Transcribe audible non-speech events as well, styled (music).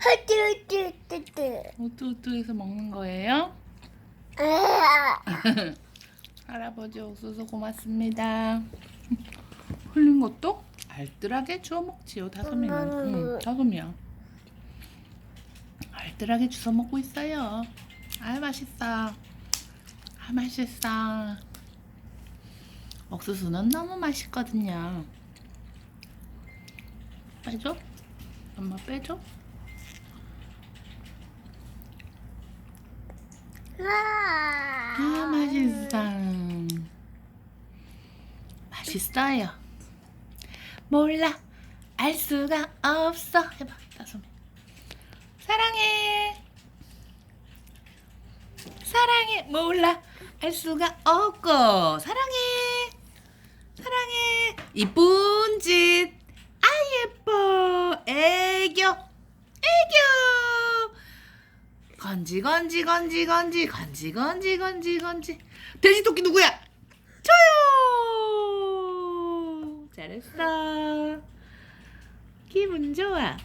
흐뚜뚜뚜뚜. 우뚜우뚜해서 먹는 거예요? 아, (laughs) 할아버지 옥수수 고맙습니다. 흘린 것도 알뜰하게 주워 먹지요. 다솜이는. 응, 다솜이야. 알뜰하게 주워 먹고 있어요. 아 맛있어. 아 맛있어. 옥수수는 너무 맛있거든요. 빼줘? 엄마 빼줘? 아, 아 맛있어. 맛있어요. 몰라 알 수가 없어. 해봐 다솜이. 사랑해. 사랑해 몰라 알 수가 없고 사랑해. 사랑해 이쁜 짓. 아 예뻐 애교 애교. 건지 건지 건지 건지 건지 건지 건지 건지 돼지 토끼 누구야? 저요. 잘했어. 기분 좋아.